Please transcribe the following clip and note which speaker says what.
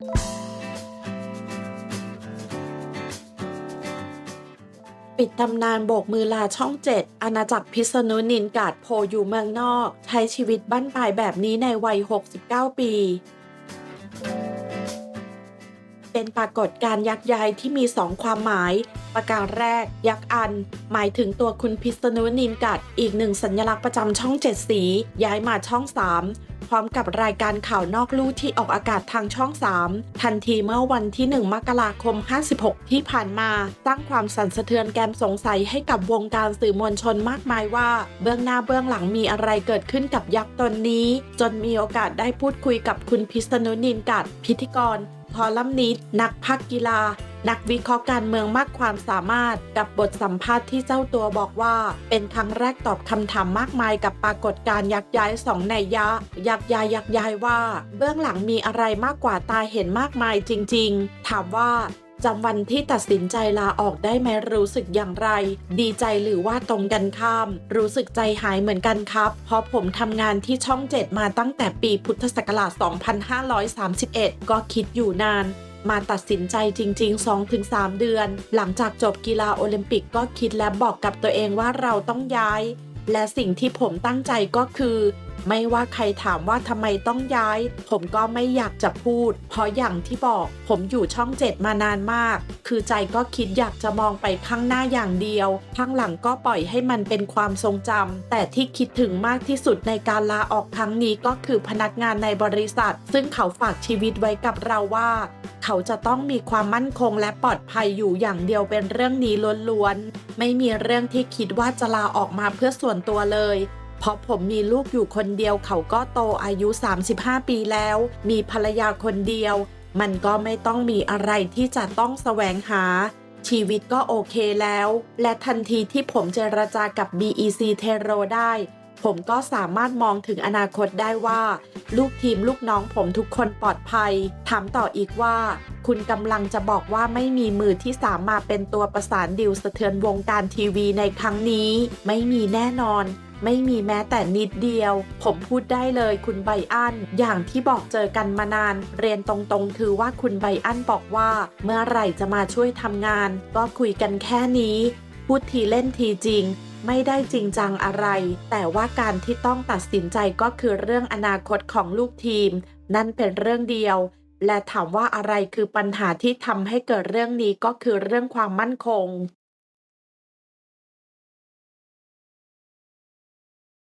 Speaker 1: ปิดตำนานโบกมือลาช่องเจ็ดอาณาจักรพิษณุนินกาดโพอยู่เมืองนอก ใช้ชีวิตบั้นปลายแบบนี้ในวัย 69 ปี เป็นปรากฏการ์ยักษ์ใหญ่ที่มีสองความหมาย ประการแรก ยักษ์อัน หมายถึงตัวคุณพิษณุนินกัด อีกหนึ่งสัญลักษณ์ประจำช่องเจ็ดสี ย้ายมาช่อง 3พร้อมกับรายการข่าวนอกลู่ที่ออกอากาศทางช่อง 3 ทันทีเมื่อวันที่ 1 มกราคม 56 ที่ผ่านมา สร้างความสั่นสะเทือนแกมสงสัยให้กับวงการสื่อมวลชนมากมายว่า เบื้องหน้าเบื้องหลังมีอะไรเกิดขึ้นกับยักษ์ตนนี้ จนมีโอกาสได้พูดคุยกับคุณพิษณุนินกัด พิธีกร คอลัมนิสต์นักพักกีฬา นักวิเคราะห์การเมืองมากความสามารถกับบทสัมภาษณ์ที่เจ้าตัวบอกว่า เป็นครั้งแรกตอบคำถามมากมายกับปรากฏการยักย้ายสองในยยะยักย้ายยักย้ายว่า เบื้องหลังมีอะไรมากกว่าตาเห็นมากมายจริง ๆ ถามว่า จำวันที่ตัดสินใจลาออกได้ไหมรู้สึกอย่างไร ดีใจหรือว่าตรงกันข้าม รู้สึกใจหายเหมือนกันครับ เพราะผมทำงานที่ช่องเจ็ดมาตั้งแต่ปีพุทธศักราช 2531 ก็คิดอยู่นานมาตัดสินใจจริง ๆ 2-3 เดือน หลังจากจบกีฬาโอลิมปิกก็คิดและบอกกับตัวเองว่าเราต้องย้าย และสิ่งที่ผมตั้งใจก็คือ ไม่ว่าใครถามว่าทำไมต้องย้าย ผมก็ไม่อยากจะพูด เพราะอย่างที่บอกผมอยู่ช่องเจ็ดมานานมาก คือใจก็คิดอยากจะมองไปข้างหน้าอย่างเดียว ข้างหลังก็ปล่อยให้มันเป็นความทรงจำแต่ที่คิดถึงมากที่สุดในการลาออกครั้งนี้ก็คือพนักงานในบริษัท ซึ่งเขาฝากชีวิตไว้กับเราว่า เขาจะต้องมีความมั่นคงและปลอดภัยอยู่อย่างเดียวเป็นเรื่องนี้ล้วนๆไม่มีเรื่องที่คิดว่าจะลาออกมาเพื่อส่วนตัวเลย เพราะผมมีลูกอยู่คนเดียวเขาก็โตอายุ 35 ปีแล้ว มีภรรยาคนเดียว มันก็ไม่ต้องมีอะไรที่จะต้องแสวงหา ชีวิตก็โอเคแล้ว และทันทีที่ผมเจรจากับ BEC t e r o ได้ ผมก็สามารถมองถึงอนาคตได้ว่า ลูกทีมลูกน้องผมทุกคนปลอดภัย ถามต่ออีกว่า คุณกำลังจะบอกว่าไม่มีมือที่สามมาเป็นตัวประสานดิวสะเทือนวงการทีวีในครั้งนี้ ไม่มีแน่นอนไม่มีแม้แต่นิดเดียว ผมพูดได้เลยคุณไบอัน อย่างที่บอกเจอกันมานาน เรียนตรงๆ คือว่าคุณไบอันบอกว่า เมื่อไหร่จะมาช่วยทำงาน ก็คุยกันแค่นี้ พูดทีเล่นทีจริง ไม่ได้จริงจังอะไร แต่ว่าการที่ต้องตัดสินใจก็คือเรื่องอนาคตของลูกทีม นั่นเป็นเรื่องเดียว และถามว่าอะไรคือปัญหาที่ทำให้เกิดเรื่องนี้ ก็คือเรื่องความมั่นคง